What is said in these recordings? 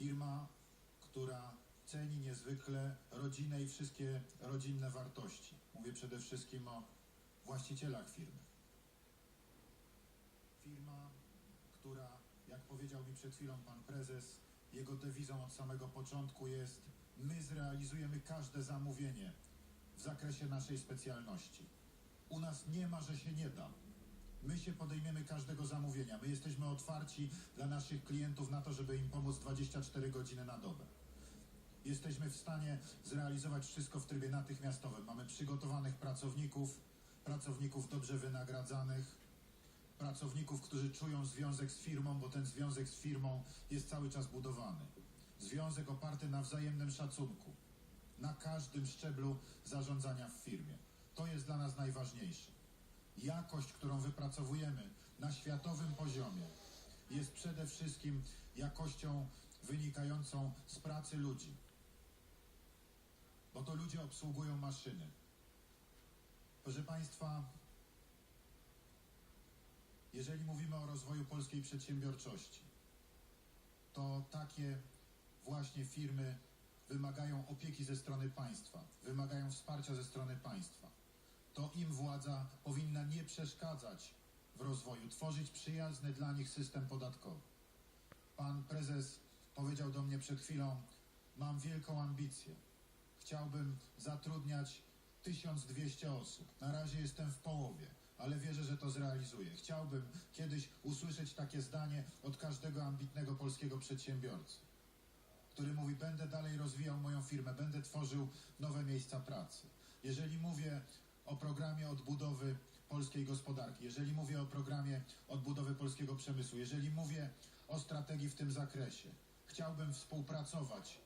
Firma, która ceni niezwykle rodzinę i wszystkie rodzinne wartości. Mówię przede wszystkim o właścicielach firmy. Firma, która, jak powiedział mi przed chwilą pan prezes, jego dewizą od samego początku jest my zrealizujemy każde zamówienie w zakresie naszej specjalności. U nas nie ma, że się nie da. My się podejmiemy każdego zamówienia. My jesteśmy otwarci dla naszych klientów na to, żeby im pomóc 24 godziny na dobę. Jesteśmy w stanie zrealizować wszystko w trybie natychmiastowym. Mamy przygotowanych pracowników, pracowników dobrze wynagradzanych, pracowników, którzy czują związek z firmą, bo ten związek z firmą jest cały czas budowany. Związek oparty na wzajemnym szacunku, na każdym szczeblu zarządzania w firmie. To jest dla nas najważniejsze. Jakość, którą wypracowujemy na światowym poziomie, jest przede wszystkim jakością wynikającą z pracy ludzi. Bo to ludzie obsługują maszyny. Proszę Państwa, jeżeli mówimy o rozwoju polskiej przedsiębiorczości, to takie właśnie firmy wymagają opieki ze strony państwa, wymagają wsparcia ze strony państwa. To im władza powinna nie przeszkadzać w rozwoju, tworzyć przyjazny dla nich system podatkowy. Pan prezes powiedział do mnie przed chwilą: Mam wielką ambicję. Chciałbym zatrudniać 1200 osób. Na razie jestem w połowie, ale wierzę, że to zrealizuję. Chciałbym kiedyś usłyszeć takie zdanie od każdego ambitnego polskiego przedsiębiorcy, który mówi: Będę dalej rozwijał moją firmę, będę tworzył nowe miejsca pracy. Jeżeli mówię o programie odbudowy polskiej gospodarki, jeżeli mówię o programie odbudowy polskiego przemysłu, jeżeli mówię o strategii w tym zakresie, chciałbym współpracować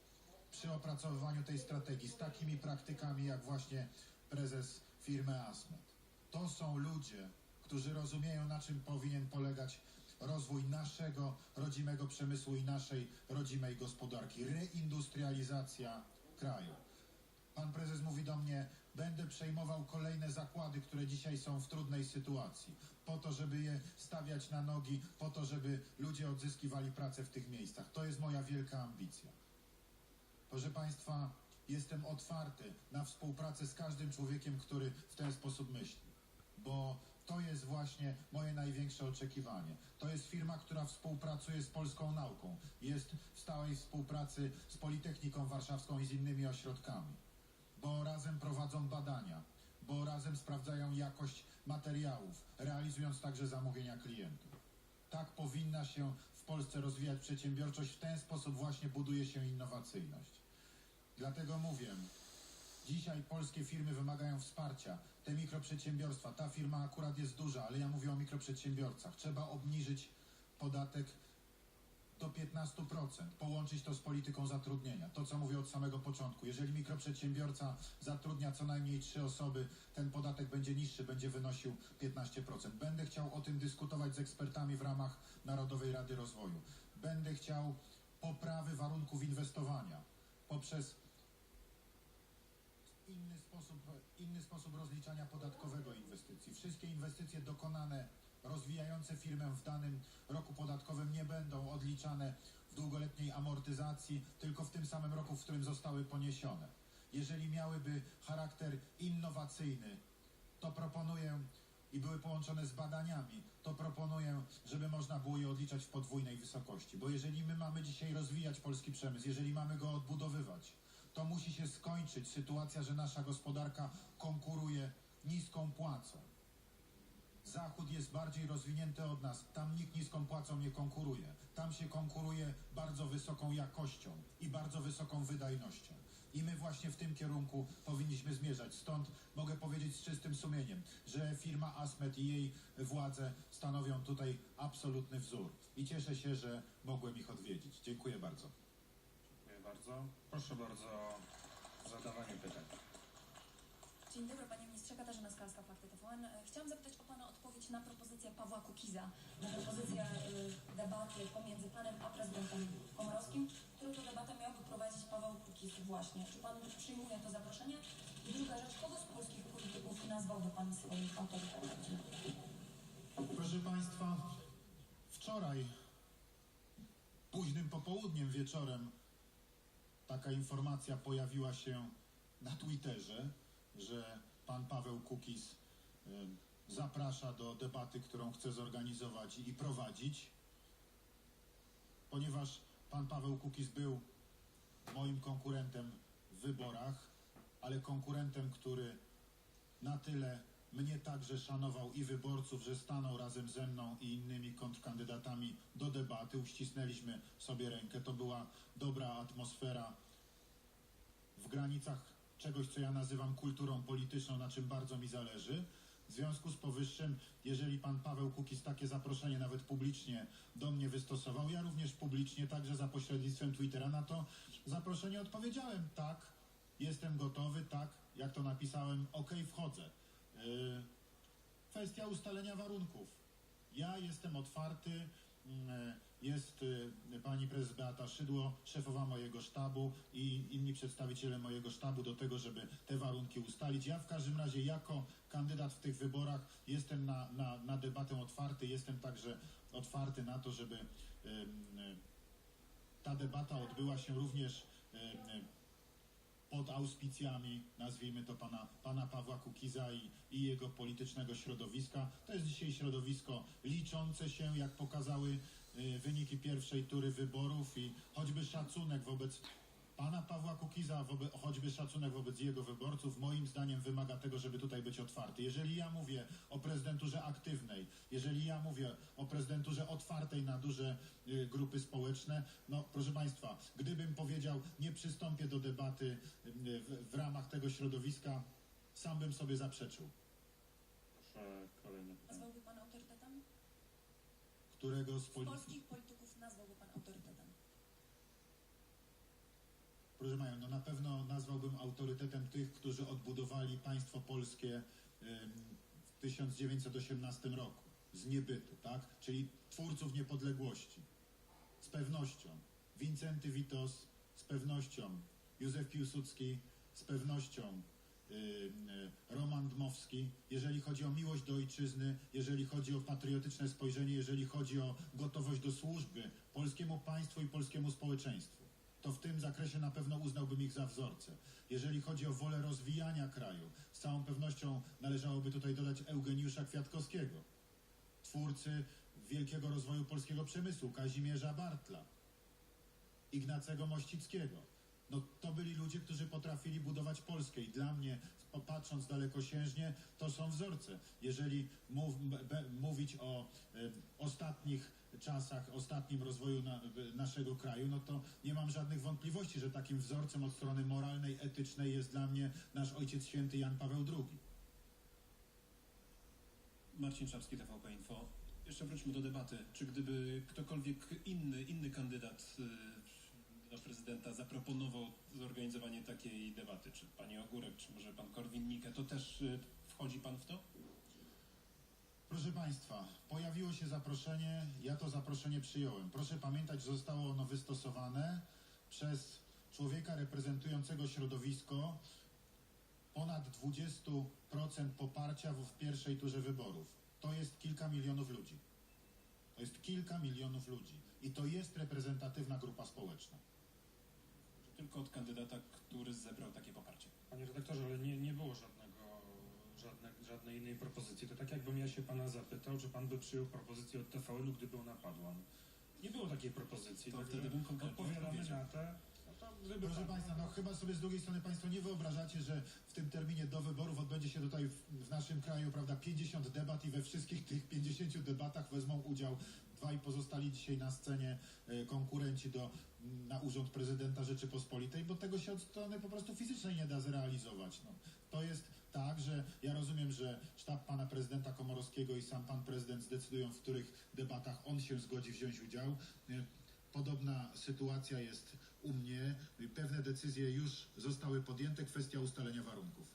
przy opracowywaniu tej strategii z takimi praktykami jak właśnie prezes firmy Asmet. To są ludzie, którzy rozumieją, na czym powinien polegać rozwój naszego rodzimego przemysłu i naszej rodzimej gospodarki. Reindustrializacja kraju. Pan prezes mówi do mnie, będę przejmował kolejne zakłady, które dzisiaj są w trudnej sytuacji, po to, żeby je stawiać na nogi, po to, żeby ludzie odzyskiwali pracę w tych miejscach. To jest moja wielka ambicja. Proszę Państwa, jestem otwarty na współpracę z każdym człowiekiem, który w ten sposób myśli, bo to jest właśnie moje największe oczekiwanie. To jest firma, która współpracuje z polską nauką, jest w stałej współpracy z Politechniką Warszawską i z innymi ośrodkami, bo razem prowadzą badania, bo razem sprawdzają jakość materiałów, realizując także zamówienia klientów. Tak powinna się w Polsce rozwijać przedsiębiorczość. W ten sposób właśnie buduje się innowacyjność. Dlatego mówię, dzisiaj polskie firmy wymagają wsparcia. Te mikroprzedsiębiorstwa, ta firma akurat jest duża, ale ja mówię o mikroprzedsiębiorcach. Trzeba obniżyć podatek do 15%, połączyć to z polityką zatrudnienia. To, co mówię od samego początku. Jeżeli mikroprzedsiębiorca zatrudnia co najmniej trzy osoby, ten podatek będzie niższy, będzie wynosił 15%. Będę chciał o tym dyskutować z ekspertami w ramach Narodowej Rady Rozwoju. Będę chciał poprawy warunków inwestowania poprzez inny sposób, inny sposób rozliczania podatkowego inwestycji. Wszystkie inwestycje dokonane, rozwijające firmę w danym roku podatkowym nie będą odliczane w długoletniej amortyzacji, tylko w tym samym roku, w którym zostały poniesione. Jeżeli miałyby charakter innowacyjny, to proponuję i były połączone z badaniami, to proponuję, żeby można było je odliczać w podwójnej wysokości. Bo jeżeli my mamy dzisiaj rozwijać polski przemysł, jeżeli mamy go odbudowywać, to musi się skończyć sytuacja, że nasza gospodarka konkuruje niską płacą. Zachód jest bardziej rozwinięty od nas. Tam nikt niską płacą nie konkuruje. Tam się konkuruje bardzo wysoką jakością i bardzo wysoką wydajnością. I my właśnie w tym kierunku powinniśmy zmierzać. Stąd mogę powiedzieć z czystym sumieniem, że firma Asmet i jej władze stanowią tutaj absolutny wzór. I cieszę się, że mogłem ich odwiedzić. Dziękuję bardzo. Bardzo. Proszę bardzo o zadawanie pytań. Dzień dobry Panie Ministrze, Katarzyna Skalska, Fakty TVN. E, Chciałam zapytać o Pana odpowiedź na propozycję Pawła Kukiza, na propozycję e, debaty pomiędzy Panem a prezydentem Komorowskim, którą to debatę miałby prowadzić Paweł Kukiz właśnie. Czy Pan przyjmuje to zaproszenie? I druga rzecz, kogo z polskich polityków nazwałby Pan swoim autorytetem? Proszę Państwa, wczoraj późnym popołudniem, wieczorem taka informacja pojawiła się na Twitterze, że pan Paweł Kukiz em, zaprasza do debaty, którą chce zorganizować i prowadzić, ponieważ pan Paweł Kukiz był moim konkurentem w wyborach, ale konkurentem, który na tyle mnie także szanował i wyborców, że stanął razem ze mną i innymi kontrkandydatami do debaty. Uścisnęliśmy sobie rękę. To była dobra atmosfera w granicach czegoś, co ja nazywam kulturą polityczną, na czym bardzo mi zależy. W związku z powyższym, jeżeli pan Paweł Kukiz takie zaproszenie nawet publicznie do mnie wystosował, ja również publicznie, także za pośrednictwem Twittera, na to zaproszenie odpowiedziałem tak, jestem gotowy, tak, jak to napisałem, ok, wchodzę. Yy, kwestia ustalenia warunków. Ja jestem otwarty. mm, Jest y, pani prezes Beata Szydło, szefowa mojego sztabu i inni przedstawiciele mojego sztabu do tego, żeby te warunki ustalić. Ja w każdym razie jako kandydat w tych wyborach jestem na, na, na debatę otwarty. Jestem także otwarty na to, żeby ta debata odbyła się również pod auspicjami, nazwijmy to pana, pana Pawła Kukiza i, i jego politycznego środowiska. To jest dzisiaj środowisko liczące się, jak pokazały y, wyniki pierwszej tury wyborów i choćby szacunek wobec pana Pawła Kukiza, wobec, choćby szacunek wobec jego wyborców, moim zdaniem wymaga tego, żeby tutaj być otwarty. Jeżeli ja mówię o prezydenturze aktywnej, jeżeli ja mówię o prezydenturze otwartej na duże y, grupy społeczne, no proszę Państwa, gdybym powiedział, nie przystąpię do debaty y, w, w ramach tego środowiska, sam bym sobie zaprzeczył. Proszę kolejne pytanie. Nazwałby pan autorytetem? Którego z Z polityków... polskich polityków nazwałby pan autorytetem. Proszę Panią, no na pewno nazwałbym autorytetem tych, którzy odbudowali państwo polskie w 1918 roku z niebytu, tak? Czyli twórców niepodległości. Z pewnością. Wincenty Witos, z pewnością. Józef Piłsudski, z pewnością. Y, Roman Dmowski, jeżeli chodzi o miłość do ojczyzny, jeżeli chodzi o patriotyczne spojrzenie, jeżeli chodzi o gotowość do służby polskiemu państwu i polskiemu społeczeństwu to w tym zakresie na pewno uznałbym ich za wzorce. Jeżeli chodzi o wolę rozwijania kraju, z całą pewnością należałoby tutaj dodać Eugeniusza Kwiatkowskiego, twórcy wielkiego rozwoju polskiego przemysłu, Kazimierza Bartla, Ignacego Mościckiego. No, to byli ludzie, którzy potrafili budować Polskę i dla mnie, patrząc dalekosiężnie, to są wzorce. Jeżeli mów, be, mówić o e, ostatnich czasach, ostatnim rozwoju na, e, naszego kraju, no to nie mam żadnych wątpliwości, że takim wzorcem od strony moralnej, etycznej jest dla mnie nasz Ojciec Święty Jan Paweł II. Marcin Czapski, TVP Info. Jeszcze wróćmy do debaty. Czy gdyby ktokolwiek inny, inny kandydat y, prezydenta zaproponował zorganizowanie takiej debaty, czy pani Ogórek, czy może pan Korwin-Mikke, to też y, wchodzi pan w to? Proszę Państwa, pojawiło się zaproszenie, ja to zaproszenie przyjąłem. Proszę pamiętać, że zostało ono wystosowane przez człowieka reprezentującego środowisko ponad 20% poparcia w pierwszej turze wyborów. To jest kilka milionów ludzi. To jest kilka milionów ludzi. I to jest reprezentatywna grupa społeczna. Tylko od kandydata, który zebrał takie poparcie? Panie redaktorze, ale nie, nie było żadnego, żadne, żadnej innej propozycji. To tak jakbym ja się pana zapytał, czy pan by przyjął propozycję od TVN-u, gdyby ona padła. Nie było takiej propozycji. To wtedy bym konkretnie odpowiadamy na te. Gdyby Proszę Państwa, no chyba sobie z drugiej strony Państwo nie wyobrażacie, że w tym terminie do wyborów odbędzie się tutaj w, w naszym kraju, prawda, 50 debat i we wszystkich tych 50 debatach wezmą udział dwaj pozostali dzisiaj na scenie e, konkurenci do, na urząd prezydenta Rzeczypospolitej, bo tego się od strony po prostu fizycznej nie da zrealizować. No, to jest tak, że ja rozumiem, że sztab pana prezydenta Komorowskiego i sam pan prezydent zdecydują, w których debatach on się zgodzi wziąć udział. E, Podobna sytuacja jest u mnie. Pewne decyzje już zostały podjęte, kwestia ustalenia warunków.